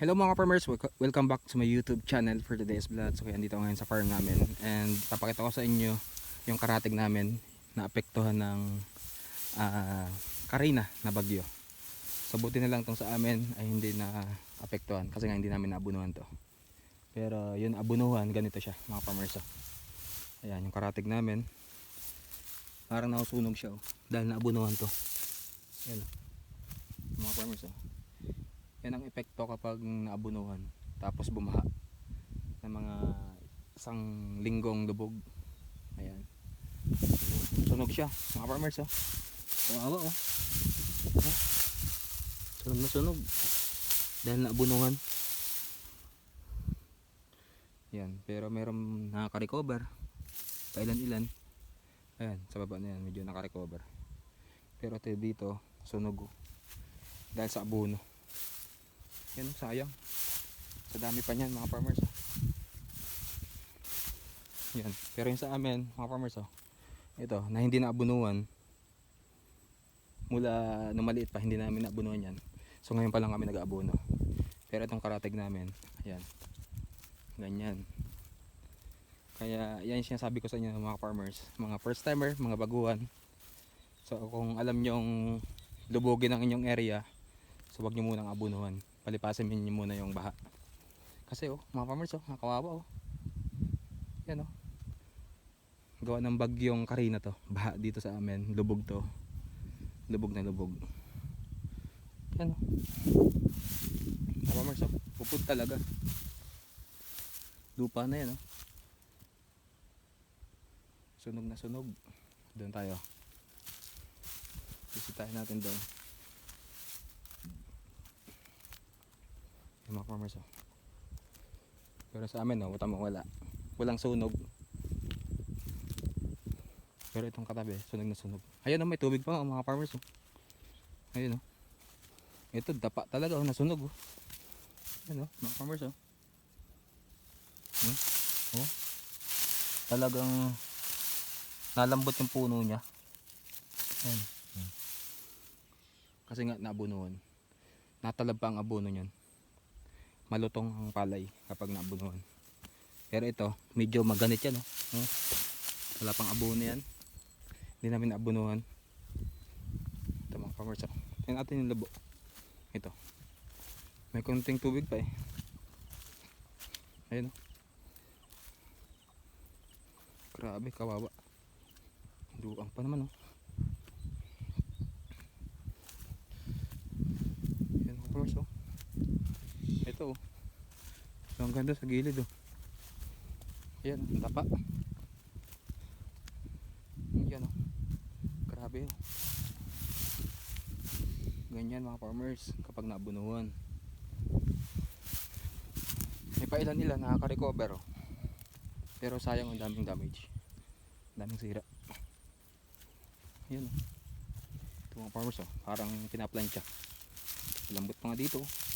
Hello mga farmers, Welco- welcome back to my YouTube channel for today's vlog. So kaya andito ngayon sa farm namin and papakita ko sa inyo yung karatig namin na apektuhan ng ah, Karina na bagyo. So buti na lang tong sa amin ay hindi na apektuhan kasi nga hindi namin naabunuhan to. Pero yun abunuhan, ganito siya mga farmers. Oh. Ayan yung karatig namin. Parang nausunog siya oh, dahil naabunuhan to. Ayan oh. Mga farmers oh. Yan ang epekto kapag naabunuhan tapos bumaha ng mga isang linggong lubog. Ayan. Sunog siya, mga farmers oh. Kawawa oh. Sunog na sunog. Dahil naabunuhan. Yan, pero meron nakaka-recover. Pailan-ilan. Ayan, sa baba na yan, medyo naka-recover. Pero ito dito, sunog oh. Dahil sa abuno. Yan sayang. Sa dami pa niyan mga farmers. Oh. Yan. Pero yung sa amin, mga farmers oh. Ito, na hindi naabunuan. Mula nung maliit pa, hindi namin naabunuan yan. So ngayon pa lang kami nag-aabuno. Pero itong karatig namin, ayan. Ganyan. Kaya yan yung sinasabi ko sa inyo mga farmers. Mga first timer, mga baguhan. So kung alam nyong lubugin ang inyong area, so wag nyo munang abunuhan palipasin niyo muna yung baha. Kasi oh mga farmers oh nakawawa oh. Yan oh. Gawa ng bagyong karina to. Baha dito sa amin. Lubog to. Lubog na lubog. Yan oh. Mga farmers oh pupud talaga. Lupa na yan oh. Sunog na sunog. Doon tayo. Bisitahin natin doon yung mga farmers oh. pero sa amin oh, mo wala walang sunog pero itong katabi sunog na sunog ayun oh, may tubig pa oh, mga farmers oh. ayun oh. ito dapa talaga oh, nasunog oh. ayun oh, mga farmers oh. Hmm? oh. talagang nalambot yung puno niya ayun Hmm. kasi nga nabunuhan natalab pa ang abono niyan malutong ang palay kapag naabunuhan. Pero ito, medyo maganit yan. Oh. Oh. Wala pang abono yan. Hindi namin naabunuhan. Ito mga farmers. Oh. Tingnan natin yung labo. Ito. May konting tubig pa eh. Ayun oh. Grabe, kawawa. Duang pa naman oh. Yan mga farmers oh. Oh. So, ang ganda sa gilid oh. Ayan, ang tapa. Ayan oh. Grabe oh. Ganyan mga farmers kapag nabunuhan. May pailan nila nakaka-recover oh. Pero sayang ang daming damage. Daming sira. Ayan oh. Ito mga farmers oh. Parang pinaplansya. Lambot pa nga dito oh.